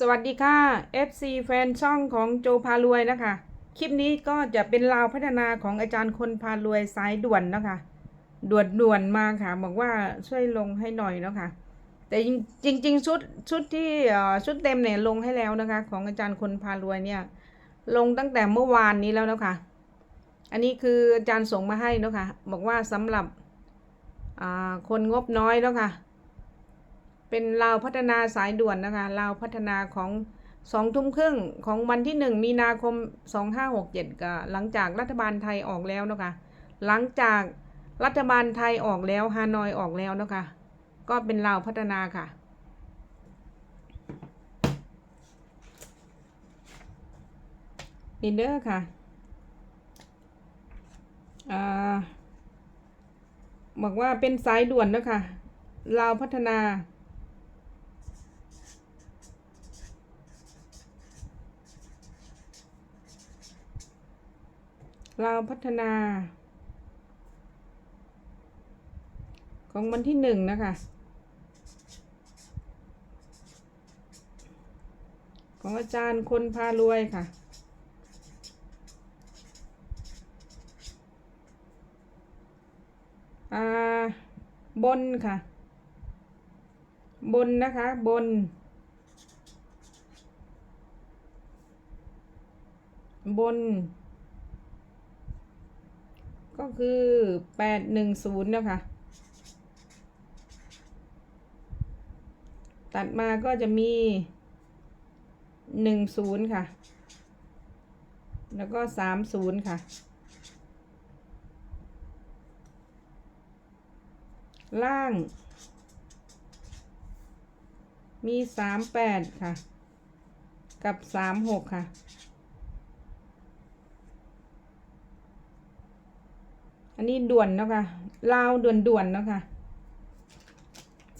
สวัสดีค่ะ FC แฟนช่องของโจพารวยนะคะ คลิปนี้ก็จะเป็นราวพัฒนาของอาจารย์คนพารวยสายด่วนนะคะ ด่วนด่วนมาค่ะ บอกว่าช่วยลงให้หน่อยนะคะ แต่จริงจริงๆชุดชุดที่ชุดเต็มเนี่ยลงให้แล้วนะคะ ของอาจารย์คนพารวยเนี่ย ลงตั้งแต่เมื่อวานนี้แล้วนะคะ อันนี้คืออาจารย์ส่งมาให้นะคะ บอกว่าสำหรับคนงบน้อยเนาะค่ะ เป็นลาวพัฒนาสายด่วนนะคะลาวพัฒนาของสองทุ่มครึ่งของวันที่หนึ่งมีนาคมสองห้าหกเจ็ดก็หลังจากรัฐบาลไทยออกแล้วนะคะ หลังจากรัฐบาลไทยออกแล้วฮานอยออกแล้วนะคะ ก็เป็นลาวพัฒนาค่ะนี่เด้อค่ะอ่าบอกว่าเป็นสายด่วนนะคะลาวพัฒนา เราพัฒนา ของวันที่หนึ่งนะคะ ของอาจารย์คนพารวยค่ะอ่าบนค่ะ บนนะคะ บน บน ก็คือแปดหนึ่งศูนย์นะคะ ตัดมาก็จะมีหนึ่งศูนย์ค่ะ แล้วก็สามศูนย์ค่ะ ล่าง มีสามแปดค่ะ กับสามหกค่ะ อันนี้ด่วนเนาะคะลาวด่วนด่วนๆเนาะคะ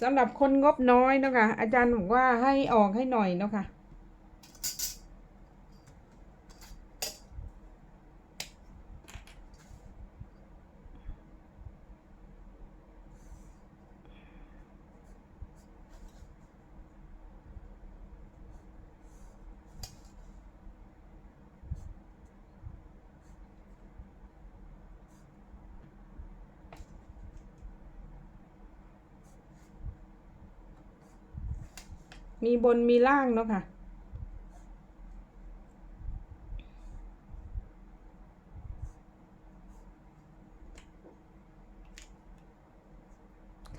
สำหรับคนงบน้อยเนาะคะอาจารย์บอกว่าให้ออกให้หน่อยเนาะคะ มีบนมีล่างเนาะค่ะ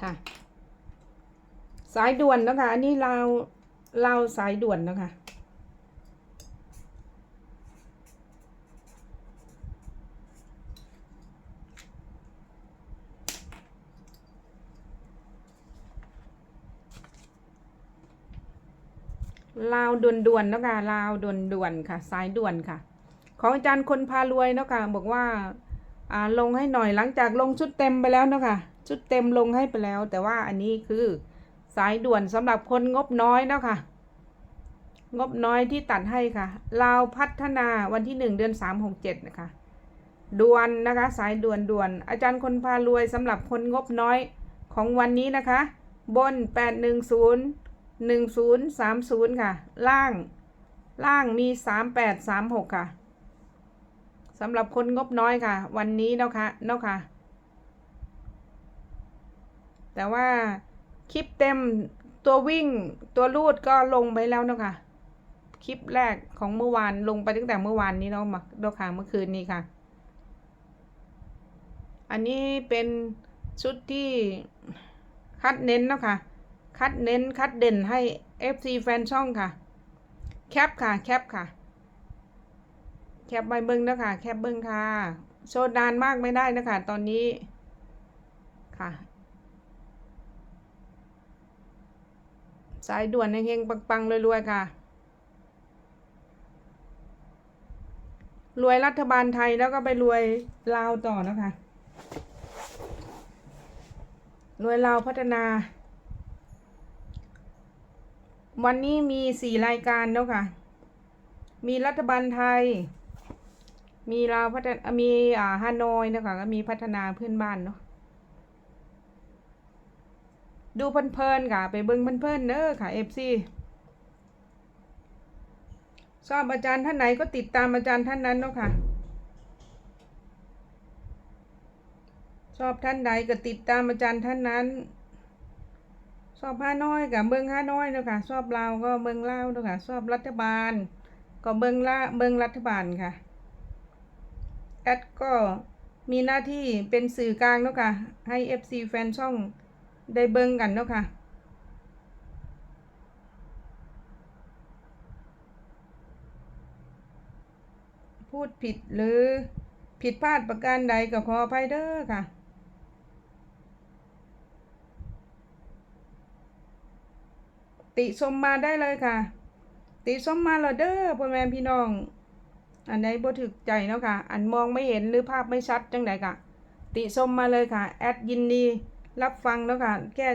ค่ะ สายด่วนเนาะคะอันนี้เราเราสายด่วนเนาะค่ะ ลาวด่วนๆเนาะค่ะลาวด่วนๆค่ะ สายด่วนค่ะ ของอาจารย์คนพารวยเนาะค่ะบอกว่าอ่าลงให้หน่อยหลังจากลงชุดเต็มไปแล้วเนาะค่ะชุดเต็มลงให้ไปแล้ว แต่ว่าอันนี้คือสายด่วนสำหรับคนงบน้อยเนาะค่ะ งบน้อยที่ตัดให้ค่ะลาวพัฒนาวันที่หนึ่งเดือนสามหกเจ็ดนะคะด่วนนะคะ สายด่วนด่วน อาจารย์คนพารวยสำหรับคนงบน้อยของวันนี้นะคะ บนแปดหนึ่งศูนย์ หนึ่งศูนย์สามศูนย์ค่ะ ล่าง ล่างมีสามแปดสามหกค่ะสำหรับคนงบน้อยค่ะ วันนี้เนาะค่ะเนาะค่ะ แต่ว่าคลิปเต็มตัววิ่งตัวรูดก็ลงไปแล้วเนาะค่ะ คลิปแรกของเมื่อวานลงไปตั้งแต่เมื่อวานนี้เนาะมาเนาะค่ะเมื่อคืนนี้ค่ะ อันนี้เป็นชุดที่คัดเน้นเนาะค่ะ คัดเน้นคัดเด่นให้ FC แฟนช่องค่ะ แคปค่ะ แคปค่ะ แคปใบเบิ้งนะคะแคปเบิ้งค่ะ โชว์นานมากไม่ได้นะคะ ตอนนี้ ค่ะ สายด่วนเฮงๆปังๆรวยๆค่ะ รวยรัฐบาลไทยแล้วก็ไปรวยลาวต่อนะคะ รวยลาวพัฒนา วันนี้มีสี่รายการเนาะค่ะ มีรัฐบาลไทย มีลาวพัฒนามีอ่าฮานอยนะคะก็มีพัฒนาเพื่อนบ้านเนาะ ดูเพลินๆค่ะ ไปเบิ่งเพลินๆเด้อค่ะเอฟซีชอบอาจารย์ท่านไหนก็ติดตามอาจารย์ท่านนั้นเนาะค่ะ ชอบท่านใดก็ติดตามอาจารย์ท่านนั้น ชอบห้าน้อยกับเบิงห้าน้อยเนาะค่ะชอบลาวก็เบิงลาวเนาะค่ะชอบรัฐบาล ก็เบิงละเบิงรัฐบาลค่ะแอดก็มีหน้าที่เป็นสื่อกลางเนาะค่ะให้ FC แฟนช่องได้เบิงกันเนาะค่ะพูดผิดหรือผิดพลาดประการใดก็ขออภัยเด้อค่ะ ติชมมาได้เลยค่ะ ติชมมาเลยเด้อพ่อแม่พี่น้อง อันใดบ่ถึกใจเนาะค่ะ อันมองไม่เห็นหรือภาพไม่ชัดจังใดกะติชมมาเลยค่ะ แอดยินดีรับฟังเนาะค่ะแค่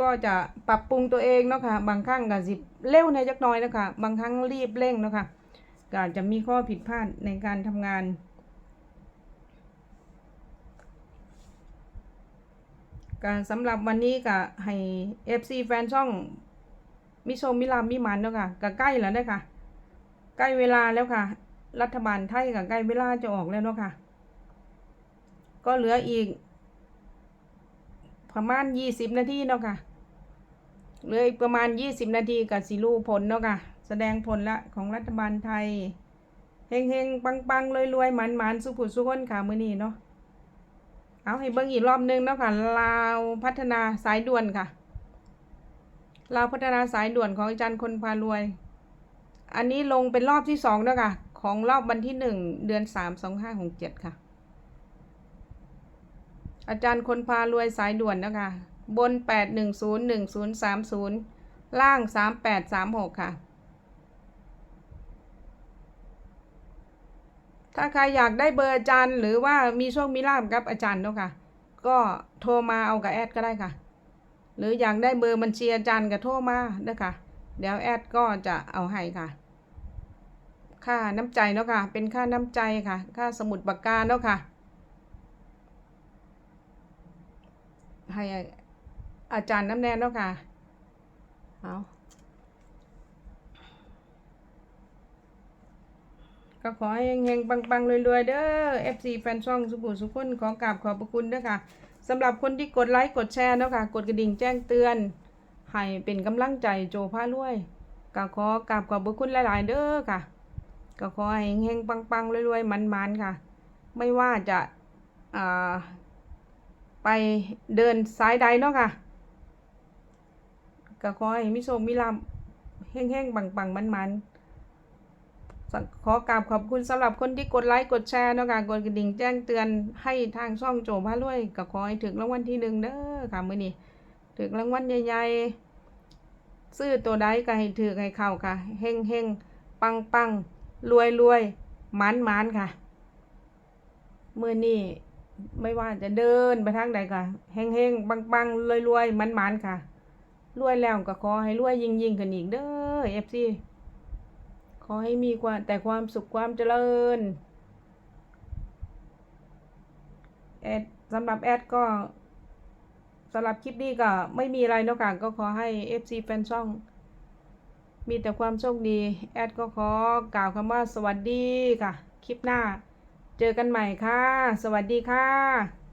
ก็จะปรับปรุงตัวเองเนาะค่ะ บางครั้งก็สิเร็วในจักน้อยเนาะค่ะ บางครั้งรีบเร่งเนาะค่ะก็อาจจะมีข้อผิดพลาดในการทำงานก็สำหรับวันนี้ก็ให้ FC แฟนช่อง มิชมมิลามมิมันเนาะค่ะก็ใกล้แล้วเด้ค่ะ ใกล้เวลาแล้วค่ะ รัฐบาลไทยก็ใกล้เวลาจะออกแล้วเนาะค่ะ ก็เหลืออีก ประมาณยี่สิบนาทีเนาะค่ะเหลืออีกประมาณยี่สิบนาทีกับสิรูผลเนาะค่ะ แสดงผลละของรัฐบาลไทยเฮงเฮงปังปังรวยรวยมันหมันสุขุสุขคนค่ะมือนี้เนาะเอาให้เบิ่งอีกรอบนึงเนาะค่ะลาวพัฒนาสายด่วนค่ะ ลาพัฒนาสายด่วนของอาจารย์คนพารวย อันนี้ลงเป็นรอบที่สองแล้วค่ะ ของรอบวันที่หนึ่งเดือนสามสองห้าหกเจ็ดค่ะ อาจารย์คนพารวยสายด่วนนะคะ บนแปดหนึ่งศูนย์หนึ่งศูนย์สามศูนย์ล่างสามแปดสามหกค่ะ ถ้าใครอยากได้เบอร์อาจารย์ หรือว่ามีโชคมีลาบกับอาจารย์เนาะค่ะ ก็โทรมาเอากับแอดก็ได้ค่ะ หรืออยากได้เบอร์บัญชีอาจารย์ก็โทรมาเด้อค่ะ เดี๋ยวแอดก็จะเอาให้ค่ะ ค่าน้ำใจเนาะค่ะ เป็นค่าน้ำใจค่ะ ค่าสมุดปากกาเนาะค่ะ ให้อาจารย์น้ำแน่เนาะค่ะ เอาก็ขอให้เฮงๆปังๆรวยๆเด้อ FC แฟนช่องสุขุสุขคนขอกราบขอบพระคุณเด้อค่ะ สำหรับคนที่กดไลค์กดแชร์เนาะค่ะ กดกระดิ่งแจ้งเตือน ให้เป็นกำลังใจโจพารวยก็ขอกราบขอบพระคุณหลาย ๆ เด้อค่ะ ก็ขอให้เฮงๆปังๆรวยๆมันๆค่ะ ไม่ว่าจะอ่าไปเดินสายใดเนาะค่ะก็ขอให้มิโชคมิลาภแห้งๆปังๆมันๆ ขอกราบขอบคุณสำหรับคนที่กดไลค์กดแชร์เนาะค่ะกดกระดิ่งแจ้งเตือนให้ทางช่องโจพารวยก็ขอให้ถึงรางวัลที่หนึ่งเด้อค่ะมื้อนี้ถึงรางวัลใหญ่ๆซื้อตัวใดก็ให้ถือให้เข้าค่ะเฮงเฮงปังปังรวยรวยหมันหมันค่ะมื้อนี้ไม่ว่าจะเดินไปทางใดก็เฮงเฮงปังปังรวยรวยหมันหมันค่ะรวยแล้วก็ขอให้รวยยิ่งยิ่งขึ้นอีกเด้อเอฟซี อให้มีความแต่ความสุขความเจริญแอดสำหรับแอดก็สำหรับคลิปนี้ก็ไม่มีอะไรนอกจากก็ขอให้ FC แฟนช่อง มีแต่ความโชคดี แอดก็ขอกล่าวคำว่าสวัสดีค่ะ คลิปหน้า เจอกันใหม่ค่ะ สวัสดีค่ะ